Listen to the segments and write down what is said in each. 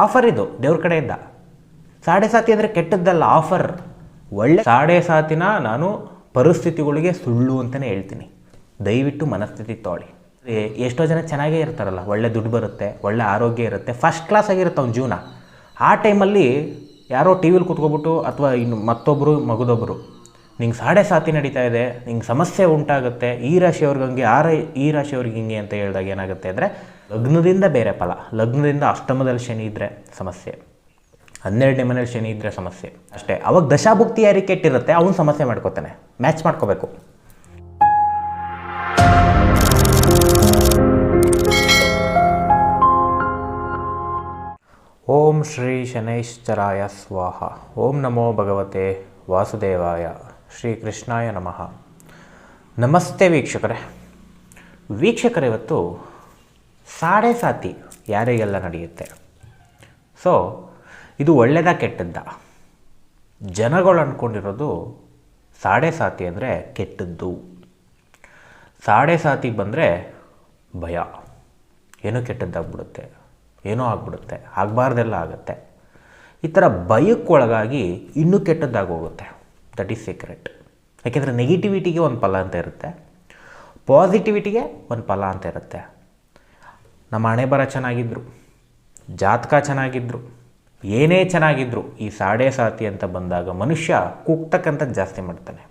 Offer ಇದು, ದೇವ್ರ ಕಡೆಯಿಂದ. ಸಾಡೆ ಸಾತಿ ಅಂದರೆ ಕೆಟ್ಟದ್ದಲ್ಲ ಆಫರ್ ಒಳ್ಳೆ ಸಾಡೆ ಸಾತಿನ ನಾನು ಪರಿಸ್ಥಿತಿಗಳಿಗೆ ಸುಳ್ಳು ಅಂತಲೇ ಹೇಳ್ತೀನಿ. ದಯವಿಟ್ಟು ಮನಸ್ಥಿತಿ ತೋಳಿ. ಎಷ್ಟೋ ಜನ ಚೆನ್ನಾಗೇ ಇರ್ತಾರಲ್ಲ, ಒಳ್ಳೆ ದುಡ್ಡು ಬರುತ್ತೆ, ಒಳ್ಳೆ ಆರೋಗ್ಯ ಇರುತ್ತೆ ಫಸ್ಟ್ ಕ್ಲಾಸ್ ಆಗಿರುತ್ತೆ ಅವ್ನ ಜೀವನ. ಆ ಟೈಮಲ್ಲಿ ಯಾರೋ ಟಿ ವಿಲಿ ಕೂತ್ಕೊಬಿಟ್ಟು, ಅಥವಾ ಇನ್ನು ಮತ್ತೊಬ್ಬರು ಮಗದೊಬ್ಬರು ನಿಂಗೆ ಸಾಡೆ ಸಾತಿ ನಡೀತಾ ಇದೆ, ನಿಂಗೆ ಸಮಸ್ಯೆ ಉಂಟಾಗುತ್ತೆ, ಈ ರಾಶಿಯವ್ರಿಗೆ ಹಂಗೆ, ಆ ರೈ, ಈ ರಾಶಿಯವ್ರಿಗೆ ಹಿಂಗೆ ಅಂತ ಹೇಳಿದಾಗ ಏನಾಗುತ್ತೆ ಅಂದರೆ, ಲಗ್ನದಿಂದ ಬೇರೆ ಫಲ, ಲಗ್ನದಿಂದ ಅಷ್ಟಮದಲ್ಲಿ ಶನಿ ಇದ್ದರೆ ಸಮಸ್ಯೆ, ಹನ್ನೆರಡನೇ ಮನೇಲಿ ಶನಿ ಇದ್ದರೆ ಸಮಸ್ಯೆ ಅಷ್ಟೇ. ಅವಾಗ ದಶಾಭುಕ್ತಿ ಯಾರಿಗೆ ಕೆಟ್ಟಿರುತ್ತೆ, ಅವನು ಸಮಸ್ಯೆ ಮಾಡ್ಕೋತಾನೆ ಮ್ಯಾಚ್ ಮಾಡ್ಕೋಬೇಕು. ಓಂ ಶ್ರೀ ಶನೈಶ್ಚರಾಯ ಸ್ವಾಹ, ಓಂ ನಮೋ ಭಗವತೆ ವಾಸುದೇವಾಯ. ಶ್ರೀ ಕೃಷ್ಣಾಯ ನಮಃ. ನಮಸ್ತೆ ವೀಕ್ಷಕರೇ. ವೀಕ್ಷಕರೇ, ಇವತ್ತು ಸಾಡೆ ಸಾತಿ ಯಾರಿಗೆಲ್ಲ ನಡೆಯುತ್ತೆ? ಸೊ ಇದು ಒಳ್ಳೆಯದ ಕೆಟ್ಟದ್ದ? ಜನಗಳು ಅಂದ್ಕೊಂಡಿರೋದು ಸಾಡೆ ಸಾತಿ ಅಂದರೆ ಕೆಟ್ಟದ್ದು. ಸಾಡೆ ಸಾತಿ ಬಂದರೆ ಭಯ. ಏನೋ ಕೆಟ್ಟದ್ದಾಗ್ಬಿಡುತ್ತೆ? ಏನೋ ಆಗ್ಬಿಡುತ್ತೆ? ಆಗಬಾರ್ದೆಲ್ಲ ಆಗುತ್ತೆ. ಈ ಥರ ಭಯಕ್ಕೊಳಗಾಗಿ ಇನ್ನೂ ಕೆಟ್ಟದ್ದಾಗಿ ಹೋಗುತ್ತೆ ದಟ್ ಈಸ್ ಸೀಕ್ರೆಟ್ ಯಾಕೆಂದರೆ ನೆಗೆಟಿವಿಟಿಗೆ ಒಂದು ಫಲ ಅಂತ ಇರುತ್ತೆ. ಪಾಸಿಟಿವಿಟಿಗೆ ಒಂದು ಫಲ ಅಂತ ಇರುತ್ತೆ. ನಮ್ಮ ಹಣೆ ಬರ ಚೆನ್ನಾಗಿದ್ದರು ಜಾತಕ ಚೆನ್ನಾಗಿದ್ದರು ಏನೇ ಚೆನ್ನಾಗಿದ್ದರು ಈ ಸಾಡೆ ಸಾತಿ ಅಂತ ಬಂದಾಗ ಮನುಷ್ಯ ಕುಗ್ತಕ್ಕಂಥದ್ದು ಜಾಸ್ತಿ ಮಾಡ್ತಾನೆ.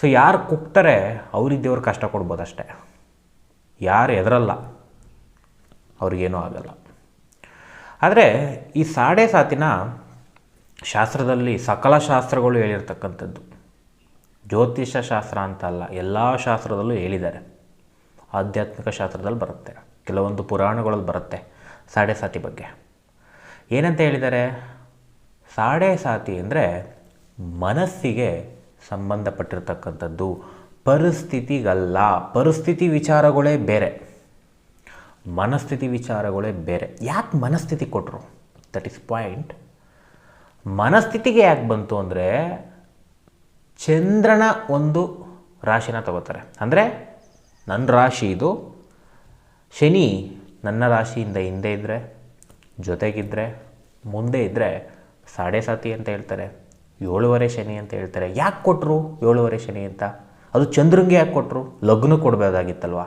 ಸೊ ಯಾರು ಕುಕ್ತಾರೆ ಅವ್ರಿಗೆ ದೇವ್ರು ಕಷ್ಟ ಕೊಡ್ಬೋದಷ್ಟೇ. ಯಾರು ಎದರಲ್ಲ ಅವ್ರಿಗೇನೂ ಆಗಲ್ಲ. ಆದರೆ ಈ ಸಾಡೆ ಸಾತಿನ ಶಾಸ್ತ್ರದಲ್ಲಿ ಸಕಲ ಶಾಸ್ತ್ರಗಳು ಹೇಳಿರ್ತಕ್ಕಂಥದ್ದು. ಜ್ಯೋತಿಷ ಶಾಸ್ತ್ರ ಅಂತ ಅಲ್ಲ, ಎಲ್ಲ ಶಾಸ್ತ್ರದಲ್ಲೂ ಹೇಳಿದ್ದಾರೆ. ಆಧ್ಯಾತ್ಮಿಕ ಶಾಸ್ತ್ರದಲ್ಲಿ ಬರುತ್ತೆ, ಕೆಲವೊಂದು ಪುರಾಣಗಳಲ್ಲಿ ಬರುತ್ತೆ ಸಾಡೆ ಸಾತಿ ಬಗ್ಗೆ. ಏನಂತ ಹೇಳಿದ್ದಾರೆ ಸಾಡೆ ಸಾತಿ ಅಂದರೆ ಮನಸ್ಸಿಗೆ ಸಂಬಂಧಪಟ್ಟಿರ್ತಕ್ಕಂಥದ್ದು, ಪರಿಸ್ಥಿತಿಗಲ್ಲ, ಪರಿಸ್ಥಿತಿ ವಿಚಾರಗಳೇ ಬೇರೆ, ಮನಸ್ಥಿತಿ ವಿಚಾರಗಳೇ ಬೇರೆ. ಯಾಕೆ ಮನಸ್ಥಿತಿ ಕೊಟ್ಟರು ದಟ್ ಈಸ್ ಪಾಯಿಂಟ್ ಮನಸ್ಥಿತಿಗೆ ಯಾಕೆ ಬಂತು ಅಂದರೆ ಚಂದ್ರನ ಒಂದು ರಾಶಿನ ತಗೋತಾರೆ. ಅಂದರೆ ನನ್ನ ರಾಶಿ ಇದು, ಶನಿ ನನ್ನ ರಾಶಿಯಿಂದ ಹಿಂದೆ ಇದ್ದರೆ ಜೊತೆಗಿದ್ದರೆ ಮುಂದೆ ಇದ್ದರೆ ಸಾಡೆ ಸಾತಿ ಅಂತ ಹೇಳ್ತಾರೆ, ಏಳುವರೆ ಶನಿ ಅಂತ ಹೇಳ್ತಾರೆ. ಯಾಕೆ ಕೊಟ್ಟರು ಏಳುವರೆ ಶನಿ ಅಂತ? ಅದು ಚಂದ್ರಂಗೆ ಯಾಕೆ ಕೊಟ್ಟರು ಲಗ್ನ ಕೊಡಬೇಕಾಗಿತ್ತಲ್ವ?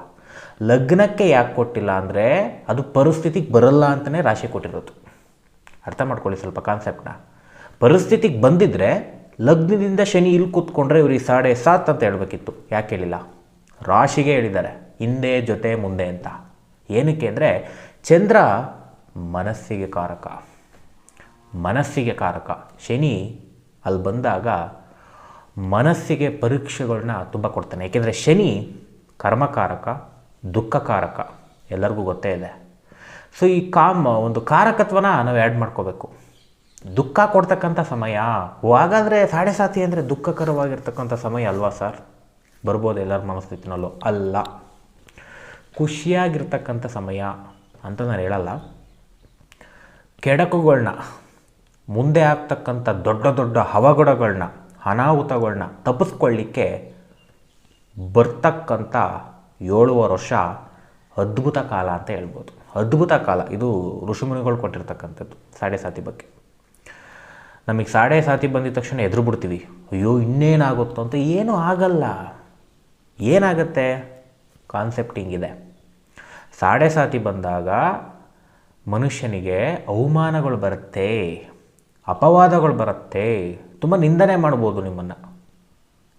ಲಗ್ನಕ್ಕೆ ಯಾಕೆ ಕೊಟ್ಟಿಲ್ಲ ಅಂದರೆ ಅದು ಪರಿಸ್ಥಿತಿಗೆ ಬರಲ್ಲ ಅಂತಲೇ ರಾಶಿ ಕೊಟ್ಟಿರೋದು. ಅರ್ಥ ಮಾಡ್ಕೊಳ್ಳಿ ಸ್ವಲ್ಪ ಕಾನ್ಸೆಪ್ಟ್ನ ಪರಿಸ್ಥಿತಿಗೆ ಬಂದಿದ್ದರೆ ಲಗ್ನದಿಂದ ಶನಿ ಇಲ್ಲಿ ಕೂತ್ಕೊಂಡ್ರೆ ಇವ್ರಿಗೆ ಸಾಡೆ ಸಾತ್ ಅಂತ ಹೇಳಬೇಕಿತ್ತು. ಯಾಕೆ ಹೇಳಿಲ್ಲ? ರಾಶಿಗೆ ಹೇಳಿದ್ದಾರೆ. ಹಿಂದೆ, ಜೊತೆ, ಮುಂದೆ ಅಂತ. ಏನಕ್ಕೆ ಅಂದರೆ ಚಂದ್ರ ಮನಸ್ಸಿಗೆ ಕಾರಕ. ಮನಸ್ಸಿಗೆ ಕಾರಕ. ಶನಿ ಅಲ್ಲಿ ಬಂದಾಗ ಮನಸ್ಸಿಗೆ ಪರೀಕ್ಷೆಗಳನ್ನ ತುಂಬ ಕೊಡ್ತಾನೆ. ಏಕೆಂದರೆ ಶನಿ ಕರ್ಮಕಾರಕ, ದುಃಖಕಾರಕ. ಎಲ್ಲರಿಗೂ ಗೊತ್ತೇ ಇದೆ. ಸೊ ಈ ಕಾಮ ಒಂದು ಕಾರಕತ್ವನ ನಾವು ಆ್ಯಡ್ ಮಾಡ್ಕೋಬೇಕು. ದುಃಖ ಕೊಡ್ತಕ್ಕಂಥ ಸಮಯ. ಹಾಗಾದರೆ ಸಾಡೆ ಸಾತಿ ಅಂದರೆ ದುಃಖಕರವಾಗಿರ್ತಕ್ಕಂಥ ಸಮಯ ಅಲ್ವಾ ಸರ್? ಬರ್ಬೋದು ಎಲ್ಲರ ಮನಸ್ಥಿತಿನಲ್ಲೂ. ಅಲ್ಲ. ಖುಷಿಯಾಗಿರ್ತಕ್ಕಂಥ ಸಮಯ ಅಂತ ನಾನು ಹೇಳಲ್ಲ. ಕೆಡಕುಗಳನ್ನ ಮುಂದೆ ಆಗ್ತಕ್ಕಂಥ ದೊಡ್ಡ ದೊಡ್ಡ ಹವಗುಡಗಳನ್ನ ಅನಾಹುತಗಳನ್ನ ತಪ್ಪಿಸ್ಕೊಳ್ಳಿಕ್ಕೆ ಬರ್ತಕ್ಕಂಥ ಏಳುವರೆ ವರ್ಷ ಅದ್ಭುತ ಕಾಲ ಅಂತ ಹೇಳ್ಬೋದು. ಅದ್ಭುತ ಕಾಲ. ಇದು ಋಷಿಮುನಿಗಳು ಕೊಟ್ಟಿರ್ತಕ್ಕಂಥದ್ದು ಸಾಡೆ ಸಾತಿ ಬಗ್ಗೆ. ನಮಗೆ ಸಾಡೆ ಸಾತಿ ಬಂದಿದ ತಕ್ಷಣ ಎದುರು ಬಿಡ್ತೀವಿ. ಅಯ್ಯೋ, ಇನ್ನೇನಾಗುತ್ತೋ ಅಂತ ಏನೂ ಆಗಲ್ಲ. ಏನಾಗುತ್ತೆ? ಕಾನ್ಸೆಪ್ಟ್ ಹಿಂಗಿದೆ. ಸಾಡೆ ಸಾತಿ ಬಂದಾಗ ಮನುಷ್ಯನಿಗೆ ಅವಮಾನಗಳು ಬರುತ್ತೆ, ಅಪವಾದಗಳು ಬರುತ್ತೆ. ತುಂಬ ನಿಂದನೆ ಮಾಡ್ಬೋದು ನಿಮ್ಮನ್ನು.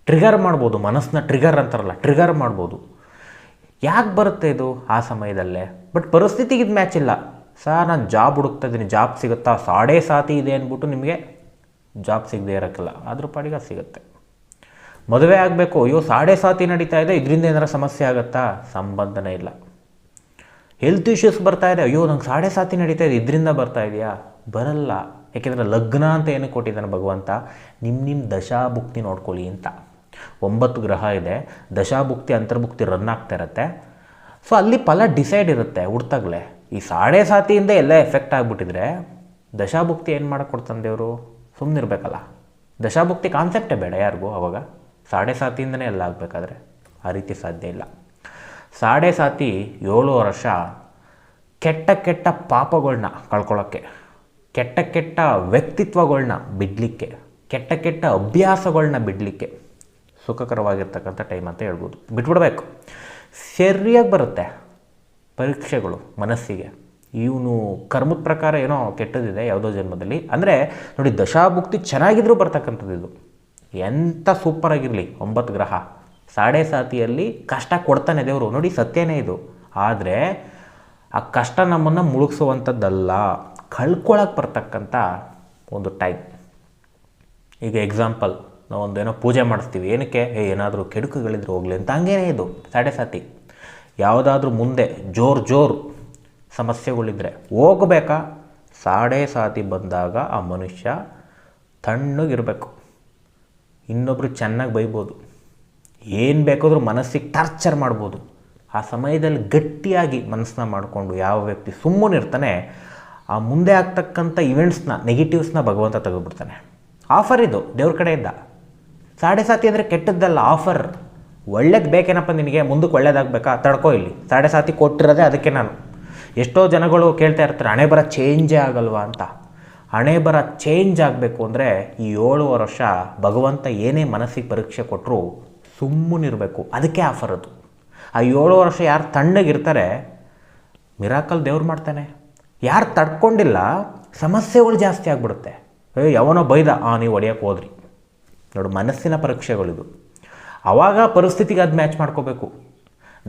ಟ್ರಿಗರ್ ಮಾಡ್ಬೋದು, ಮನಸ್ಸನ್ನ ಟ್ರಿಗರ್ ಅಂತಾರಲ್ಲ ಟ್ರಿಗರ್ ಮಾಡ್ಬೋದು. ಯಾಕೆ ಬರುತ್ತೆ ಇದು ಆ ಸಮಯದಲ್ಲೇ? ಬಟ್ ಪರಿಸ್ಥಿತಿಗೆ ಇದು ಮ್ಯಾಚ್ ಇಲ್ಲ. ಸರ್, ನಾನು ಜಾಬ್ ಹುಡುಕ್ತಾ ಇದ್ದೀನಿ ಜಾಬ್ ಸಿಗುತ್ತಾ? ಸಾಡೆ ಸಾತಿ ಇದೆ ಅಂದ್ಬಿಟ್ಟು ನಿಮಗೆ ಜಾಬ್ ಸಿಗದೆ ಇರೋಕ್ಕಿಲ್ಲ. ಅದ್ರ ಪಾಡಿಗೆ ಸಿಗುತ್ತೆ. ಮದುವೆ ಆಗಬೇಕು. ಅಯ್ಯೋ, ಸಾಡೆ ಸಾತಿ ನಡೀತಾ ಇದೆ. ಇದರಿಂದ ಏನಾರ ಸಮಸ್ಯೆ ಆಗುತ್ತಾ? ಸಂಬಂಧನೇ ಇಲ್ಲ. ಹೆಲ್ತ್ ಇಶ್ಯೂಸ್ ಬರ್ತಾ ಇದೆ. ಅಯ್ಯೋ, ನಂಗೆ ಸಾಡೆ ಸಾತಿ ನಡೀತಾ ಇದೆ. ಇದರಿಂದ ಬರ್ತಾ ಇದೆಯಾ? ಬರಲ್ಲ. ಯಾಕೆಂದರೆ ಲಗ್ನ ಅಂತ ಏನಕ್ಕೆ ಕೊಟ್ಟಿದ್ದಾನೆ ಭಗವಂತ? ನಿಮ್ಮ ನಿಮ್ಮ ದಶಾಭುಕ್ತಿ ನೋಡ್ಕೊಳ್ಳಿ ಅಂತ. ಒಂಬತ್ತು ಗ್ರಹ ಇದೆ. ದಶಾಭುಕ್ತಿ, ಅಂತರ್ಭುಕ್ತಿ ರನ್ ಆಗ್ತಾ ಇರುತ್ತೆ. ಸೊ ಅಲ್ಲಿ ಫಲ ಡಿಸೈಡ್ ಇರುತ್ತೆ. ಹುಡ್ತಾಗಲೇ. ಈ ಸಾಡೆ ಸಾತಿಯಿಂದ ಎಲ್ಲ ಎಫೆಕ್ಟ್ ಆಗಿಬಿಟ್ಟಿದ್ರೆ ದಶಾಭುಕ್ತಿ ಏನು ಮಾಡಕ್ಕೆ ದೇವರು? ಸುಮ್ಮನಿರ್ಬೇಕಲ್ಲ ದಶಾಭುಕ್ತಿ ಕಾನ್ಸೆಪ್ಟೇ ಬೇಡ ಯಾರಿಗೂ ಅವಾಗ. ಸಾಡೆ ಸಾತಿಯಿಂದನೇ ಎಲ್ಲ ಆಗಬೇಕಾದ್ರೆ ಆ ರೀತಿ ಸಾಧ್ಯ ಇಲ್ಲ. ಸಾಡೆ ಸಾತಿ ಏಳು ವರ್ಷ ಕೆಟ್ಟ ಕೆಟ್ಟ ಪಾಪಗಳನ್ನ ಕಳ್ಕೊಳ್ಳೋಕ್ಕೆ ಕೆಟ್ಟ ಕೆಟ್ಟ ವ್ಯಕ್ತಿತ್ವಗಳನ್ನ ಬಿಡಲಿಕ್ಕೆ, ಕೆಟ್ಟ ಕೆಟ್ಟ ಅಭ್ಯಾಸಗಳನ್ನ ಬಿಡಲಿಕ್ಕೆ ಸುಖಕರವಾಗಿರ್ತಕ್ಕಂಥ ಟೈಮ್ ಅಂತ ಹೇಳ್ಬೋದು. ಬಿಟ್ಬಿಡ್ಬೇಕು. ಸರಿಯಾಗಿ ಬರುತ್ತೆ ಪರೀಕ್ಷೆಗಳು ಮನಸ್ಸಿಗೆ. ಇವನು ಕರ್ಮದ ಪ್ರಕಾರ ಏನೋ ಕೆಟ್ಟದಿದೆ, ಯಾವುದೋ ಜನ್ಮದಲ್ಲಿ. ಅಂದರೆ ನೋಡಿ, ದಶಾಭುಕ್ತಿ ಚೆನ್ನಾಗಿದ್ರೂ ಬರ್ತಕ್ಕಂಥದ್ದು ಇದು. ಎಂಥ ಸೂಪರ್ ಆಗಿರಲಿ, ಒಂಬತ್ತು ಗ್ರಹ. ಸಾಡೆ ಸಾತಿಯಲ್ಲಿ ಕಷ್ಟ ಕೊಡ್ತಾನೆ ದೇವರು. ನೋಡಿ, ಸತ್ಯನೇ ಇದು. ಆದರೆ, ಆ ಕಷ್ಟ ನಮ್ಮನ್ನು ಮುಳುಗಿಸುವಂಥದ್ದಲ್ಲ. ಕಳ್ಕೊಳಕ್ಕೆ ಬರ್ತಕ್ಕಂಥ ಒಂದು ಟೈಪ್ ಈಗ ಎಕ್ಸಾಂಪಲ್ ನಾವು ಒಂದೇನೋ ಪೂಜೆ ಮಾಡಿಸ್ತೀವಿ. ಏನಕ್ಕೆ? ಏ, ಏನಾದರೂ ಕೆಡುಕುಗಳಿದ್ರೆ ಹೋಗಲಿ ಅಂತ. ಹಂಗೇನೇ ಇದು. ಸಾಡೆ ಸಾತಿ. ಯಾವುದಾದ್ರೂ ಮುಂದೆ ಜೋರು ಜೋರು ಸಮಸ್ಯೆಗಳಿದ್ರೆ ಹೋಗಬೇಕಾ? ಸಾಡೆ ಸಾತಿ ಬಂದಾಗ ಆ ಮನುಷ್ಯ ತಣ್ಣಗಿರಬೇಕು ಇನ್ನೊಬ್ಬರು ಚೆನ್ನಾಗಿ ಬೈಬೋದು. ಏನು ಬೇಕಾದರೂ ಮನಸ್ಸಿಗೆ ಟಾರ್ಚರ್ ಮಾಡ್ಬೋದು. ಆ ಸಮಯದಲ್ಲಿ ಗಟ್ಟಿಯಾಗಿ ಮನಸ್ಸನ್ನ ಮಾಡಿಕೊಂಡು ಯಾವ ವ್ಯಕ್ತಿ ಸುಮ್ಮನಿರ್ತಾನೆ ಆ ಮುಂದೆ ಆಗ್ತಕ್ಕಂಥ ಇವೆಂಟ್ಸ್ನ ನೆಗೆಟಿವ್ಸ್ನ ಭಗವಂತ ತೆಗೆದುಬಿಡ್ತಾನೆ. ಆಫರ್ ಇದು, ದೇವ್ರ ಕಡೆಯಿಂದ. ಸಾಡೆ ಸಾತಿ ಅಂದರೆ ಕೆಟ್ಟದ್ದಲ್ಲ ಆಫರ್ ಒಳ್ಳೇದು ಬೇಕೇನಪ್ಪ ನಿನಗೆ? ಮುಂದಕ್ಕೆ ಒಳ್ಳೇದಾಗಬೇಕಾ? ತಡ್ಕೋ ಇಲ್ಲಿ. ಸಾಡೆ ಸಾತಿ ಕೊಟ್ಟಿರೋದೇ ಅದಕ್ಕೆ ನಾನು. ಎಷ್ಟೋ ಜನಗಳು ಕೇಳ್ತಾ ಇರ್ತಾರೆ, ಹಣೆ ಬರ ಚೇಂಜೇ ಆಗಲ್ವಾ ಅಂತ. ಹಣೆ ಬರ ಚೇಂಜ್ ಆಗಬೇಕು ಅಂದರೆ ಈ ಏಳು ವರ್ಷ ಭಗವಂತ ಏನೇ ಮನಸ್ಸಿಗೆ ಪರೀಕ್ಷೆ ಕೊಟ್ಟರು ಸುಮ್ಮನಿರಬೇಕು ಅದಕ್ಕೆ ಆಫರ್ ಅದು. ಆ ಏಳು ವರ್ಷ ಯಾರು ತಣ್ಣಗಿರ್ತಾರೆ ಮಿರಾಕಲ್ ದೇವ್ರು ಮಾಡ್ತಾನೆ. ಯಾರು ತಡ್ಕೊಂಡಿಲ್ಲ, ಸಮಸ್ಯೆಗಳು ಜಾಸ್ತಿ ಆಗಿಬಿಡುತ್ತೆ. ಏ, ಯಾವನೋ ಬೈದ, ಆ, ನೀವು ಒಡೆಯೋಕೆ ಹೋದ್ರಿ. ನೋಡು, ಮನಸ್ಸಿನ ಪರೀಕ್ಷೆಗಳಿದು. ಆವಾಗ ಪರಿಸ್ಥಿತಿಗೆ ಅದು ಮ್ಯಾಚ್ ಮಾಡ್ಕೋಬೇಕು.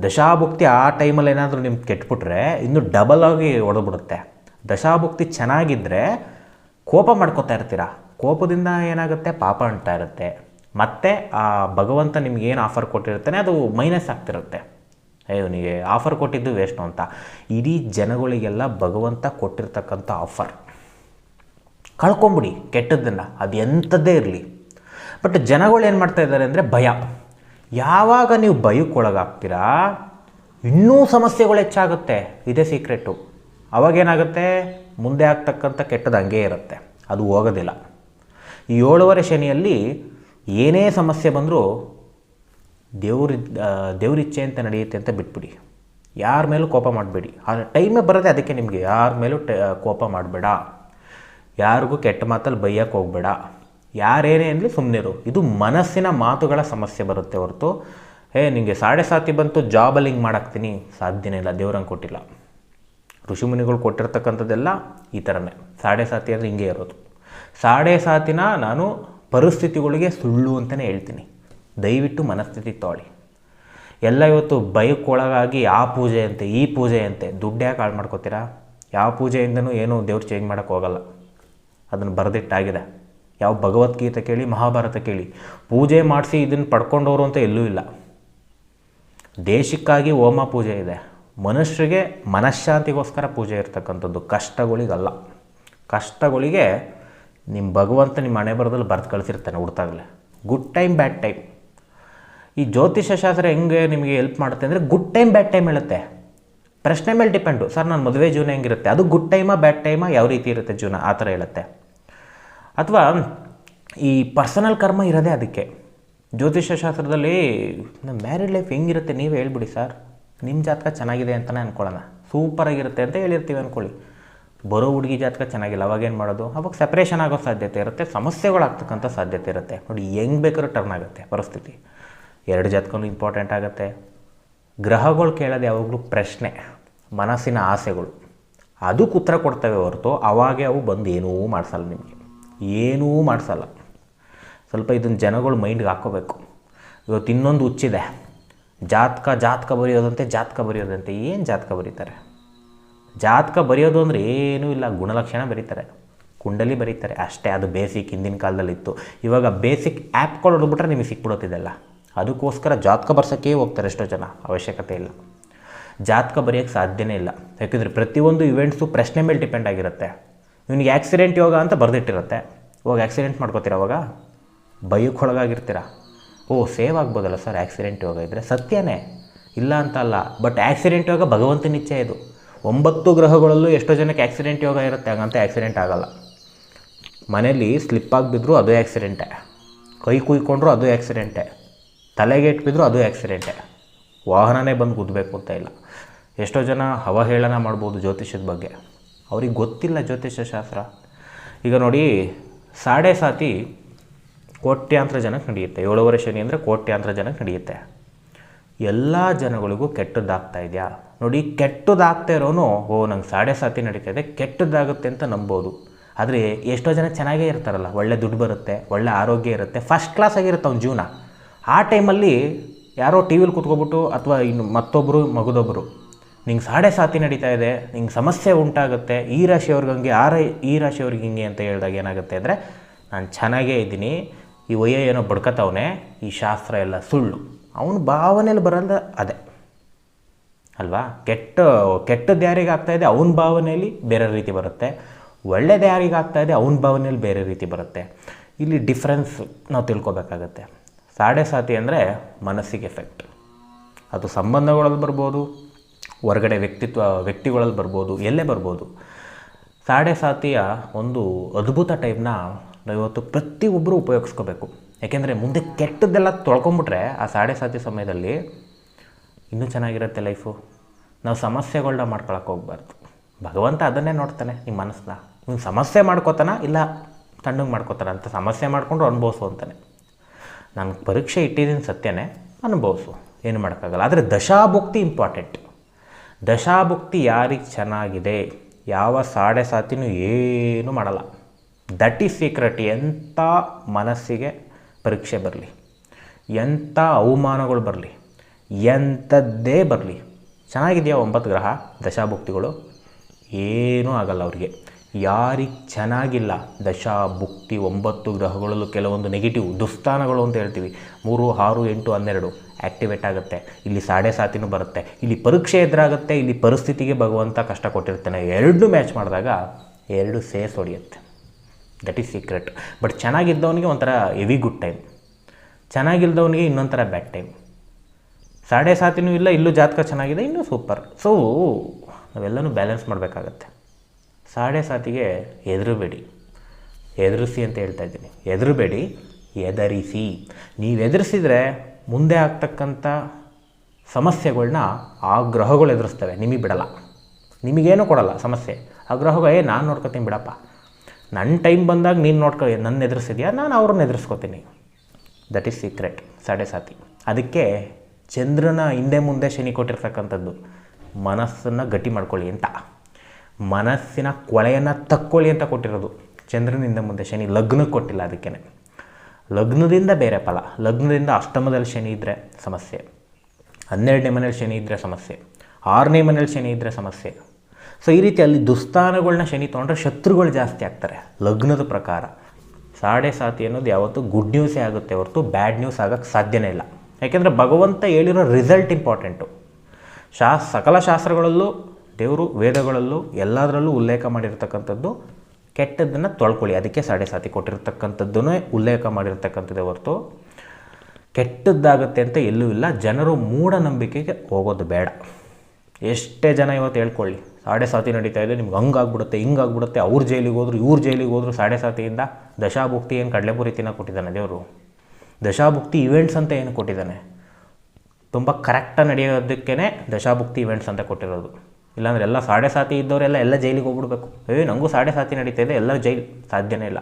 ದಶಾಭುಕ್ತಿ ಆ ಟೈಮಲ್ಲಿ ಏನಾದರೂ ನಿಮ್ಗೆ ಕೆಟ್ಬಿಟ್ರೆ ಇನ್ನೂ ಡಬಲ್ ಆಗಿ ಹೊಡೆದ್ಬಿಡುತ್ತೆ ದಶಾಭುಕ್ತಿ ಚೆನ್ನಾಗಿದ್ದರೆ ಕೋಪ ಮಾಡ್ಕೋತಾ ಇರ್ತೀರ? ಕೋಪದಿಂದ ಏನಾಗುತ್ತೆ? ಪಾಪ ಅಂಟ್ತಾ ಇರುತ್ತೆ. ಮತ್ತು ಆ ಭಗವಂತ ನಿಮ್ಗೆ ಏನು ಆಫರ್ ಕೊಟ್ಟಿರ್ತಾನೆ ಅದು ಮೈನಸ್ ಆಗ್ತಿರುತ್ತೆ. ಇವನಿಗೆ ಆಫರ್ ಕೊಟ್ಟಿದ್ದು ವೇಸ್ಟು ಅಂತ. ಇಡೀ ಜನಗಳಿಗೆಲ್ಲ ಭಗವಂತ ಕೊಟ್ಟಿರ್ತಕ್ಕಂಥ ಆಫರ್ ಕಳ್ಕೊಂಬಿಡಿ, ಕೆಟ್ಟದ್ದನ್ನು. ಅದು ಎಂಥದ್ದೇ ಇರಲಿ. ಬಟ್ ಜನಗಳು ಏನು ಮಾಡ್ತಾ ಇದ್ದಾರೆ ಅಂದರೆ ಭಯ. ಯಾವಾಗ ನೀವು ಭಯಕ್ಕೊಳಗಾಗ್ತೀರಾ ಇನ್ನೂ ಸಮಸ್ಯೆಗಳು ಹೆಚ್ಚಾಗುತ್ತೆ. ಇದೇ ಸೀಕ್ರೆಟು ಅವಾಗೇನಾಗುತ್ತೆ? ಮುಂದೆ ಆಗ್ತಕ್ಕಂಥ ಕೆಟ್ಟದ ಹಂಗೇ ಇರುತ್ತೆ. ಅದು ಹೋಗೋದಿಲ್ಲ. ಈ ಏಳುವರೆ ಶನಿಯಲ್ಲಿ ಏನೇ ಸಮಸ್ಯೆ ಬಂದರೂ ದೇವ್ರ ದೇವ್ರಿಚ್ಛೆ ಅಂತ ನಡೆಯುತ್ತೆ ಅಂತ ಬಿಟ್ಬಿಡಿ. ಯಾರ ಮೇಲೂ ಕೋಪ ಮಾಡಬೇಡಿ. ಆ ಟೈಮೇ ಬರೋದೇ ಅದಕ್ಕೆ ನಿಮಗೆ. ಯಾರ ಮೇಲೂ ಟ ಕೋಪ ಮಾಡಬೇಡ. ಯಾರಿಗೂ ಕೆಟ್ಟ ಮಾತಲ್ಲಿ ಬೈಯಕ್ಕೆ ಹೋಗಬೇಡ. ಯಾರೇನೇ ಅನ್ನಲಿ ಸುಮ್ಮನಿರು ಇದು ಮನಸ್ಸಿನ ಮಾತುಗಳ ಸಮಸ್ಯೆ ಬರುತ್ತೆ ಹೊರತು. ಏ ನಿಮಗೆ ಸಾಡೆ ಸಾತಿ ಬಂತು ಜಾಬಲ್ಲಿ ಹಿಂಗೆ ಮಾಡಾಕ್ತೀನಿ. ಸಾಧ್ಯನೇ ಇಲ್ಲ, ದೇವ್ರಂಗೆ ಕೊಟ್ಟಿಲ್ಲ. ಋಷಿಮುನಿಗಳು ಕೊಟ್ಟಿರ್ತಕ್ಕಂಥದ್ದೆಲ್ಲ ಈ ಥರನೇ. ಸಾಡೆ ಸಾತಿ ಅಂದರೆ ಹಿಂಗೆ ಇರೋದು. ಸಾಡೆ ಸಾತಿನ ನಾನು ಪರಿಸ್ಥಿತಿಗಳಿಗೆ ಸುಳ್ಳು ಅಂತಲೇ ಹೇಳ್ತೀನಿ. ದಯವಿಟ್ಟು ಮನಸ್ಥಿತಿ ತೋಳಿ. ಎಲ್ಲ ಇವತ್ತು ಭಯಕ್ಕೊಳಗಾಗಿ ಆ ಪೂಜೆ ಅಂತೆ, ಈ ಪೂಜೆ ಅಂತೆ, ದುಡ್ಡು ಯಾಕೆ ಹಾಳು ಮಾಡ್ಕೋತೀರಾ? ಯಾವ ಪೂಜೆಯಿಂದನೂ ಏನೂ ದೇವ್ರು ಚೇಂಜ್ ಮಾಡೋಕ್ಕೋಗಲ್ಲ ಅದನ್ನು ಬರೆದಿಟ್ಟಾಗಿದೆ. ಯಾವ ಭಗವದ್ಗೀತೆ ಕೇಳಿ, ಮಹಾಭಾರತ ಕೇಳಿ, ಪೂಜೆ ಮಾಡಿಸಿ ಇದನ್ನು ಪಡ್ಕೊಂಡವರು ಅಂತ ಎಲ್ಲೂ ಇಲ್ಲ. ದೇಶಕ್ಕಾಗಿ ಹೋಮ ಪೂಜೆ ಇದೆ. ಮನುಷ್ಯರಿಗೆ ಮನಃಶಾಂತಿಗೋಸ್ಕರ ಪೂಜೆ ಇರ್ತಕ್ಕಂಥದ್ದು ಕಷ್ಟಗಳಿಗಲ್ಲ. ಕಷ್ಟಗಳಿಗೆ ನಿಮ್ಮ ಭಗವಂತ ನಿಮ್ಮ ಹಣೆ ಬರದಲ್ಲಿ ಬರೆದು ಕಳಿಸಿರ್ತಾನೆ ಹುಡ್ತಾಗಲೇ. ಗುಡ್ ಟೈಮ್ ಬ್ಯಾಡ್ ಟೈಮ್ ಈ ಜ್ಯೋತಿಷ್ಯ ಶಾಸ್ತ್ರ ಹೆಂಗೆ ನಿಮಗೆ ಹೆಲ್ಪ್ ಮಾಡುತ್ತೆ ಅಂದರೆ ಗುಡ್ ಟೈಮ್ ಬ್ಯಾಡ್ ಟೈಮ್ ಹೇಳುತ್ತೆ. ಪ್ರಶ್ನೆ ಮೇಲೆ ಡಿಪೆಂಡು ಸರ್, ನಾನು ಮದುವೆ ಜೀವನ ಹೆಂಗಿರುತ್ತೆ? ಅದು ಗುಡ್ ಟೈಮಾ ಬ್ಯಾಡ್ ಟೈಮಾ ಯಾವ ರೀತಿ ಇರುತ್ತೆ ಜೀವನ? ಆ ಥರ ಹೇಳುತ್ತೆ. ಅಥವಾ ಈ ಪರ್ಸನಲ್ ಕರ್ಮ ಇರೋದೇ ಅದಕ್ಕೆ. ಜ್ಯೋತಿಷ್ಯ ಶಾಸ್ತ್ರದಲ್ಲಿ ನಮ್ಮ ಮ್ಯಾರಿಡ್ ಲೈಫ್ ಹೆಂಗಿರುತ್ತೆ ನೀವೇ ಹೇಳ್ಬಿಡಿ ಸರ್ ನಿಮ್ಮ ಜಾತಕ ಚೆನ್ನಾಗಿದೆ ಅಂತಲೇ ಅಂದ್ಕೊಳ್ಳೋಣ ಸೂಪರಾಗಿರುತ್ತೆ ಅಂತ ಹೇಳಿರ್ತೀವಿ ಅಂದ್ಕೊಳ್ಳಿ ಬರೋ ಹುಡುಗಿ ಜಾತಕ ಚೆನ್ನಾಗಿಲ್ಲ, ಅವಾಗೇನು ಮಾಡೋದು? ಅವಾಗ ಸಪ್ರೇಷನ್ ಆಗೋ ಸಾಧ್ಯತೆ ಇರುತ್ತೆ ಸಮಸ್ಯೆಗಳಾಗ್ತಕ್ಕಂಥ ಸಾಧ್ಯತೆ ಇರುತ್ತೆ. ನೋಡಿ, ಹೆಂಗೆ ಬೇಕಾದ್ರೂ ಟರ್ನ್ ಆಗುತ್ತೆ ಪರಿಸ್ಥಿತಿ. ಎರಡು ಜಾತಕನೂ ಇಂಪಾರ್ಟೆಂಟ್ ಆಗುತ್ತೆ. ಗ್ರಹಗಳು ಕೇಳೋದು ಯಾವಾಗಲೂ ಪ್ರಶ್ನೆ, ಮನಸ್ಸಿನ ಆಸೆಗಳು. ಅದಕ್ಕೆ ಉತ್ತರ ಕೊಡ್ತವೆ ಹೊರತು ಅವಾಗೆ ಅವು ಬಂದು ಏನೂ ಮಾಡಿಸಲ್ಲ ನಿಮಗೆ. ಏನೂ ಮಾಡಿಸಲ್ಲ. ಸ್ವಲ್ಪ ಇದನ್ನು ಜನಗಳು ಮೈಂಡ್ಗೆ ಹಾಕ್ಕೋಬೇಕು ಇವತ್ತು ಇನ್ನೊಂದು ಹುಚ್ಚಿದೆ. ಜಾತಕ ಜಾತಕ ಬರೆಯೋದಂತೆ ಜಾತಕ ಬರೆಯೋದಂತೆ ಏನು ಜಾತಕ ಬರೀತಾರೆ? ಜಾತಕ ಬರೆಯೋದು ಅಂದರೆ ಏನೂ ಇಲ್ಲ, ಗುಣಲಕ್ಷಣ ಬರೀತಾರೆ. ಕುಂಡಲಿ ಬರೀತಾರೆ. ಅಷ್ಟೇ, ಅದು ಬೇಸಿಕ್ ಹಿಂದಿನ ಕಾಲದಲ್ಲಿತ್ತು. ಇವಾಗ ಬೇಸಿಕ್ ಆ್ಯಪ್ಗಳು ಹೊಡೆದ್ಬಿಟ್ರೆ ನಿಮಗೆ ಸಿಕ್ಬಿಡೋತಿದೆಲ್ಲ ಅದಕ್ಕೋಸ್ಕರ ಜಾತಕ ಬರ್ಸೋಕ್ಕೇ ಹೋಗ್ತಾರೆ ಎಷ್ಟೋ ಜನ, ಅವಶ್ಯಕತೆ ಇಲ್ಲ. ಜಾತಕ ಬರೆಯೋಕ್ಕೆ ಸಾಧ್ಯನೇ ಇಲ್ಲ. ಯಾಕೆಂದರೆ ಪ್ರತಿಯೊಂದು ಇವೆಂಟ್ಸು ಪ್ರಶ್ನೆ ಮೇಲೆ ಡಿಪೆಂಡ್ ಆಗಿರುತ್ತೆ. ಇವನಿಗೆ ಆಕ್ಸಿಡೆಂಟ್ ಯೋಗ ಅಂತ ಬರೆದಿಟ್ಟಿರುತ್ತೆ. ಹೋಗಿ ಆಕ್ಸಿಡೆಂಟ್ ಮಾಡ್ಕೋತೀರ ಅವಾಗ? ಭಯಕ್ಕೊಳಗಾಗಿರ್ತೀರ ಓ ಸೇವ್ ಆಗ್ಬೋದಲ್ಲ ಸರ್ ಆಕ್ಸಿಡೆಂಟ್ ಯೋಗ ಇದ್ದರೆ ಸತ್ಯನೇ. ಇಲ್ಲ ಅಂತ ಅಲ್ಲ ಬಟ್ ಆಕ್ಸಿಡೆಂಟ್ ಯೋಗ ಭಗವಂತನ ಇಚ್ಛೆ ಇದು. ಒಂಬತ್ತು ಗ್ರಹಗಳಲ್ಲೂ ಎಷ್ಟೋ ಜನಕ್ಕೆ ಆಕ್ಸಿಡೆಂಟ್ ಯೋಗ ಇರುತ್ತೆ, ಹಾಗಂತ ಆಕ್ಸಿಡೆಂಟ್ ಆಗಲ್ಲ. ಮನೇಲಿ ಸ್ಲಿಪ್ ಆಗಿಬಿದ್ರು ಅದು ಆ್ಯಕ್ಸಿಡೆಂಟೇ ಕೈ ಕುಯ್ಕೊಂಡ್ರು ಅದು ಆ್ಯಕ್ಸಿಡೆಂಟೇ ತಲೆಗೆ ಇಟ್ಬಿದ್ರು ಅದು ಆ್ಯಕ್ಸಿಡೆಂಟೇ ವಾಹನನೇ ಬಂದು ಗುದ್ದಬೇಕು ಅಂತ ಇಲ್ಲ. ಎಷ್ಟೋ ಜನ ಅವಹೇಳನ ಮಾಡ್ಬೋದು ಜ್ಯೋತಿಷ್ಯದ ಬಗ್ಗೆ. ಅವ್ರಿಗೆ ಗೊತ್ತಿಲ್ಲ ಜ್ಯೋತಿಷ್ಯ ಶಾಸ್ತ್ರ. ಈಗ ನೋಡಿ, ಸಾಡೆ ಸಾತಿ ಕೋಟ್ಯಾಂತರ ಜನಕ್ಕೆ ನಡೆಯುತ್ತೆ. ಏಳುವರೆ ಶನಿ ಅಂದರೆ ಕೋಟ್ಯಾಂತರ ಜನಕ್ಕೆ ನಡೆಯುತ್ತೆ. ಎಲ್ಲ ಜನಗಳಿಗೂ ಕೆಟ್ಟದ್ದಾಗ್ತಾ ಇದೆಯಾ? ನೋಡಿ ಕೆಟ್ಟದಾಗ್ತಾ ಇರೋನು, ಓ, ನಂಗೆ ಸಾಡೆ ಸಾತಿ ನಡೀತಾ ಇದೆ, ಕೆಟ್ಟದ್ದಾಗುತ್ತೆ ಅಂತ ನಂಬೋದು. ಆದರೆ ಎಷ್ಟೋ ಜನ ಚೆನ್ನಾಗೇ ಇರ್ತಾರಲ್ಲ, ಒಳ್ಳೆ ದುಡ್ಡು ಬರುತ್ತೆ, ಒಳ್ಳೆ ಆರೋಗ್ಯ ಇರುತ್ತೆ ಫಸ್ಟ್ ಕ್ಲಾಸ್ ಆಗಿರುತ್ತೆ ಅವ್ನ ಜೀವನ. ಆ ಟೈಮಲ್ಲಿ ಯಾರೋ ಟಿ ವಿಲಿ ಕೂತ್ಕೊಬಿಟ್ಟು, ಅಥವಾ ಇನ್ನು ಮತ್ತೊಬ್ಬರು ಮಗದೊಬ್ಬರು ನಿಂಗೆ ಸಾಡೆ ಸಾತಿ ನಡೀತಾ ಇದೆ, ನಿಂಗೆ ಸಮಸ್ಯೆ ಉಂಟಾಗುತ್ತೆ, ಈ ರಾಶಿಯವ್ರಿಗೆ ಹಂಗೆ, ಆ ರೈ, ಈ ರಾಶಿಯವ್ರಿಗೆ ಹಿಂಗೆ ಅಂತ ಹೇಳಿದಾಗ ಏನಾಗುತ್ತೆ ಅಂದರೆ, ನಾನು ಚೆನ್ನಾಗೇ ಇದ್ದೀನಿ, ಈ ಒಯ್ಯ ಏನೋ ಬಡ್ಕತ್ತವನೆ ಈ ಶಾಸ್ತ್ರ ಎಲ್ಲ ಸುಳ್ಳು. ಅವನ ಭಾವನೆಯಲ್ಲಿ ಬರೋದು ಅದೇ. ಅಲ್ವಾ? ಕೆಟ್ಟ ಕೆಟ್ಟದ್ದು ಯಾರಿಗೆ ಇದೆ, ಅವನ ಭಾವನೆಯಲ್ಲಿ ಬೇರೆ ರೀತಿ ಬರುತ್ತೆ. ಒಳ್ಳೇದು ಯಾರಿಗೆ ಆಗ್ತಾ ಇದೆ, ಅವನ ಭಾವನೆಯಲ್ಲಿ ಬೇರೆ ರೀತಿ ಬರುತ್ತೆ. ಇಲ್ಲಿ ಡಿಫ್ರೆನ್ಸ್ ನಾವು ತಿಳ್ಕೊಬೇಕಾಗತ್ತೆ. ಸಾಡೆ ಸಾತಿ ಅಂದರೆ ಮನಸ್ಸಿಗೆ ಎಫೆಕ್ಟ್ ಅದು ಸಂಬಂಧಗಳಲ್ಲಿ ಬರ್ಬೋದು ಹೊರಗಡೆ ವ್ಯಕ್ತಿತ್ವ, ವ್ಯಕ್ತಿಗಳಲ್ಲಿ ಬರ್ಬೋದು, ಎಲ್ಲೇ ಬರ್ಬೋದು. ಸಾಡೆ ಸಾತಿಯ ಒಂದು ಅದ್ಭುತ ಟೈಪ್ನ ಇವತ್ತು ಪ್ರತಿಯೊಬ್ಬರು ಉಪಯೋಗಿಸ್ಕೋಬೇಕು. ಯಾಕೆಂದರೆ ಮುಂದೆ ಕೆಟ್ಟದ್ದೆಲ್ಲ ತೊಳ್ಕೊಂಬಿಟ್ರೆ ಆ ಸಾಡೆ ಸಾತಿ ಸಮಯದಲ್ಲಿ ಇನ್ನೂ ಚೆನ್ನಾಗಿರುತ್ತೆ ಲೈಫು ನಾವು ಸಮಸ್ಯೆಗಳನ್ನ ಮಾಡ್ಕೊಳಕ್ಕೆ ಹೋಗ್ಬಾರ್ದು. ಭಗವಂತ ಅದನ್ನೇ ನೋಡ್ತಾನೆ ನಿಮ್ಮ ಮನಸ್ಸನ್ನ. ನೀವು ಸಮಸ್ಯೆ ಮಾಡ್ಕೋತಾನ ಇಲ್ಲ ತಣ್ಣಗೆ ಮಾಡ್ಕೋತಾನ ಅಂತ ಸಮಸ್ಯೆ ಮಾಡಿಕೊಂಡು ಅನುಭವಿಸು ಅಂತಾನೆ. ನಾನು ಪರೀಕ್ಷೆ ಇಟ್ಟಿದ್ದೀನಿ ಸತ್ಯನೇ ಅನುಭವಿಸು. ಏನು ಮಾಡೋಕ್ಕಾಗಲ್ಲ. ಆದರೆ ದಶಾಭುಕ್ತಿ ಇಂಪಾರ್ಟೆಂಟ್ ದಶಾಭುಕ್ತಿ ಯಾರಿಗೆ ಚೆನ್ನಾಗಿದೆ? ಯಾವ ಸಾಡೆ ಸಾತಿನೂ ಏನೂ ಮಾಡಲ್ಲ. That is secret. ಎಂಥ ಮನಸ್ಸಿಗೆ ಪರೀಕ್ಷೆ ಬರಲಿ. ಎಂಥ ಅವಮಾನಗಳು ಬರಲಿ. ಎಂಥದ್ದೇ ಬರಲಿ. ಚೆನ್ನಾಗಿದೆಯಾ ಒಂಬತ್ತು ಗ್ರಹ, ದಶಾಭುಕ್ತಿಗಳು? ಏನೂ ಆಗಲ್ಲ ಅವರಿಗೆ. ಯಾರಿಗೆ ಚೆನ್ನಾಗಿಲ್ಲ ದಶಾಭುಕ್ತಿ ಒಂಬತ್ತು ಗ್ರಹಗಳಲ್ಲೂ ಕೆಲವೊಂದು ನೆಗೆಟಿವ್ ದುಸ್ಥಾನಗಳು ಅಂತ ಹೇಳ್ತೀವಿ. ಮೂರು, ಆರು, ಎಂಟು, ಹನ್ನೆರಡು. ಆ್ಯಕ್ಟಿವೇಟ್ ಆಗುತ್ತೆ. ಇಲ್ಲಿ ಸಾಡೆ ಸಾತಿನೂ ಬರುತ್ತೆ. ಇಲ್ಲಿ ಪರೀಕ್ಷೆ ಎದುರಾಗುತ್ತೆ. ಇಲ್ಲಿ ಪರಿಸ್ಥಿತಿಗೆ ಭಗವಂತ ಕಷ್ಟ ಕೊಟ್ಟಿರ್ತಾನೆ. ಎರಡು ಮ್ಯಾಚ್ ಮಾಡಿದಾಗ ಎರಡು ಸೇಸ್ ಹೊಡೆಯುತ್ತೆ. ದಟ್ ಈಸ್ ಸೀಕ್ರೆಟ್ ಬಟ್ ಚೆನ್ನಾಗಿದ್ದವನಿಗೆ ಒಂಥರ ಹೆವಿ ಗುಡ್ ಟೈಮ್ ಚೆನ್ನಾಗಿಲ್ದವನಿಗೆ ಇನ್ನೊಂಥರ ಬ್ಯಾಡ್ ಟೈಮ್ ಸಾಡೆ ಸಾತಿನೂ ಇಲ್ಲ, ಇಲ್ಲೂ ಜಾತಕ ಚೆನ್ನಾಗಿದೆ, ಇನ್ನೂ ಸೂಪರ್ ಸೊ ನಾವೆಲ್ಲನೂ ಬ್ಯಾಲೆನ್ಸ್ ಮಾಡಬೇಕಾಗತ್ತೆ. ಸಾಡೆ ಸಾತಿಗೆ ಹೆದರಬೇಡಿ. ಎದುರಿಸಿ ಅಂತ ಹೇಳ್ತಾ ಇದ್ದೀನಿ. ಹೆದರಬೇಡಿ ಎದರಿಸಿ ನೀವು ಎದುರಿಸಿದರೆ ಮುಂದೆ ಆಗ್ತಕ್ಕಂಥ ಸಮಸ್ಯೆಗಳನ್ನ ಆ ಗ್ರಹಗಳು ಎದುರಿಸ್ತವೆ, ನಿಮಗೆ ಬಿಡಲ್ಲ. ನಿಮಗೇನು ಕೊಡಲ್ಲ ಸಮಸ್ಯೆ. ಆ ಗ್ರಹಗಳು, ಏ, ನಾನು ನೋಡ್ಕೊತೀನಿ ಬಿಡಪ್ಪ. ನನ್ನ ಟೈಮ್ ಬಂದಾಗ ನೀನು ನೋಡ್ಕೊ ನನ್ನ ಎದುರಿಸಿದ್ಯಾ? ನಾನು ಅವ್ರನ್ನ ಎದುರಿಸ್ಕೋತೀನಿ. That is secret Sade Sati. ಅದಕ್ಕೆ ಚಂದ್ರನ ಹಿಂದೆ ಮುಂದೆ ಶನಿ ಕೊಟ್ಟಿರ್ತಕ್ಕಂಥದ್ದು, ಮನಸ್ಸನ್ನು ಗಟ್ಟಿ ಮಾಡ್ಕೊಳ್ಳಿ ಅಂತ. ಮನಸ್ಸಿನ ಕೊಳೆಯನ್ನು ತಕ್ಕೊಳ್ಳಿ ಅಂತ ಕೊಟ್ಟಿರೋದು. ಚಂದ್ರನಿಂದ ಮುಂದೆ ಶನಿ ಲಗ್ನಕ್ಕೆ ಕೊಟ್ಟಿಲ್ಲ ಅದಕ್ಕೇ ಲಗ್ನದಿಂದ ಬೇರೆ ಫಲ, ಲಗ್ನದಿಂದ ಅಷ್ಟಮದಲ್ಲಿ ಶನಿ ಇದ್ದರೆ ಸಮಸ್ಯೆ, ಹನ್ನೆರಡನೇ ಮನೇಲಿ ಶನಿ ಇದ್ದರೆ ಸಮಸ್ಯೆ, ಆರನೇ ಮನೇಲಿ ಶನಿ ಇದ್ದರೆ ಸಮಸ್ಯೆ. ಸೊ ಈ ರೀತಿ ಅಲ್ಲಿ ದುಸ್ತಾನಗಳನ್ನ ಶನಿ ತೊಗೊಂಡ್ರೆ ಶತ್ರುಗಳು ಜಾಸ್ತಿ ಆಗ್ತಾರೆ, ಲಗ್ನದ ಪ್ರಕಾರ. ಸಾಡೆ ಸಾತಿ ಅನ್ನೋದು ಯಾವತ್ತೂ ಗುಡ್ ನ್ಯೂಸೇ ಆಗುತ್ತೆ ಹೊರತು ಬ್ಯಾಡ್ ನ್ಯೂಸ್ ಆಗೋಕ್ಕೆ ಸಾಧ್ಯನೇ ಇಲ್ಲ. ಯಾಕೆಂದರೆ ಭಗವಂತ ಹೇಳಿರೋ ರಿಸಲ್ಟ್ ಇಂಪಾರ್ಟೆಂಟು ಶಾ, ಸಕಲ ಶಾಸ್ತ್ರಗಳಲ್ಲೂ, ದೇವರು, ವೇದಗಳಲ್ಲೂ, ಎಲ್ಲದರಲ್ಲೂ ಉಲ್ಲೇಖ ಮಾಡಿರ್ತಕ್ಕಂಥದ್ದು ಕೆಟ್ಟದ್ದನ್ನು ತೊಳ್ಕೊಳ್ಳಿ. ಅದಕ್ಕೆ ಸಾಡೆ ಸಾತಿ ಕೊಟ್ಟಿರ್ತಕ್ಕಂಥದ್ದನ್ನೇ ಉಲ್ಲೇಖ ಮಾಡಿರ್ತಕ್ಕಂಥದ್ದೇ ಹೊರತು ಕೆಟ್ಟದ್ದಾಗುತ್ತೆ ಅಂತ ಎಲ್ಲೂ ಇಲ್ಲ. ಜನರು ಮೂಢನಂಬಿಕೆಗೆ ಹೋಗೋದು ಬೇಡ. ಎಷ್ಟೇ ಜನ ಇವತ್ತು ಹೇಳ್ಕೊಳ್ಳಿ, ಸಾಡೆ ಸಾತಿ ನಡೀತಾ ಇದೆ, ನಿಮ್ಗೆ ಹಂಗಾಗ್ಬಿಡುತ್ತೆ ಹಿಂಗಾಗ್ಬಿಡುತ್ತೆ ಅವ್ರ ಜೈಲಿಗೆ ಹೋದ್ರು, ಇವ್ರ ಜೈಲಿಗೆ ಹೋದ್ರು ಸಾಡೆ ಸಾತಿಯಿಂದ ದಶಾಭುಕ್ತಿ ಏನು ಕಡಲೆಪುರಿ ತಿನ್ನೋ ಕೊಟ್ಟಿದ್ದಾನೆ ದೇವರು? ದಶಾಭುಕ್ತಿ ಇವೆಂಟ್ಸ್ ಅಂತ ಏನು ಕೊಟ್ಟಿದ್ದಾನೆ? ತುಂಬ ಕರೆಕ್ಟಾಗಿ ನಡೆಯೋದಕ್ಕೇ ದಶಾಭುಕ್ತಿ ಇವೆಂಟ್ಸ್ ಅಂತ ಕೊಟ್ಟಿರೋದು. ಇಲ್ಲಾಂದ್ರೆ ಎಲ್ಲ ಸಾಡೆ ಸಾತಿ ಇದ್ದವರೆಲ್ಲ ಎಲ್ಲ ಜೈಲಿಗೆ ಹೋಗ್ಬಿಡ್ಬೇಕು. ಏ ನನಗೂ ಸಾಡೆ ಸಾತಿ ನಡೀತಾ ಇದೆ, ಎಲ್ಲ ಜೈಲ್ ಸಾಧ್ಯನೇ ಇಲ್ಲ.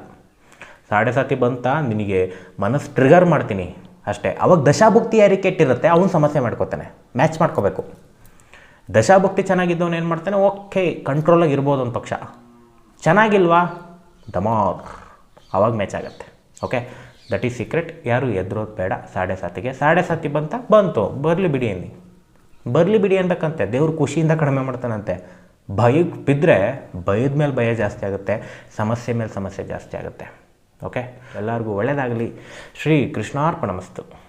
ಸಾಡೆ ಸಾತಿ ಬಂತ, ನಿನಗೆ ಮನಸ್ಸು ಟ್ರಿಗರ್ ಮಾಡ್ತೀನಿ ಅಷ್ಟೇ. ಅವಾಗ ದಶಾಭುಕ್ತಿ ಯಾರಿಗೆ ಕೆಟ್ಟಿರುತ್ತೆ, ಅವನು ಸಮಸ್ಯೆ ಮಾಡ್ಕೋತಾನೆ. ಮ್ಯಾಚ್ ಮಾಡ್ಕೋಬೇಕು. ದಶಾಭುಕ್ತಿ ಚೆನ್ನಾಗಿದ್ದವನು ಏನು ಮಾಡ್ತಾನೆ? ಓಕೆ ಕಂಟ್ರೋಲಾಗಿ ಇರ್ಬೋದು ಒಂದು ಪಕ್ಷ. ಚೆನ್ನಾಗಿಲ್ವಾ? ದಮಾರ್ ಅವಾಗ ಮ್ಯಾಚ್ ಆಗುತ್ತೆ. ಓಕೆ ದಟ್ ಈಸ್ ಸೀಕ್ರೆಟ್ ಯಾರು ಎದ್ರೋದು ಬೇಡ. ಸಾಡೆ ಸಾತಿಗೆ ಸಾಡೆ ಸಾತಿ ಬಂತ, ಬಂತು. ಬರಲಿ ಬಿಡಿ ಅನ್ನಿ ಬರಲಿ ಬಿಡಿ ಅನ್ಬೇಕಂತೆ. ದೇವ್ರ ಖುಷಿಯಿಂದ ಕಡಿಮೆ ಮಾಡ್ತಾನಂತೆ. ಭಯಕ್ಕೆ ಬಿದ್ದರೆ ಭಯದ ಮೇಲೆ ಭಯ ಜಾಸ್ತಿ ಆಗುತ್ತೆ. ಸಮಸ್ಯೆ ಮೇಲೆ ಸಮಸ್ಯೆ ಜಾಸ್ತಿ ಆಗುತ್ತೆ. ಓಕೆ ಎಲ್ಲರಿಗೂ ಒಳ್ಳೆಯದಾಗಲಿ ಶ್ರೀ ಕೃಷ್ಣಾರ್ಪಣಮಸ್ತು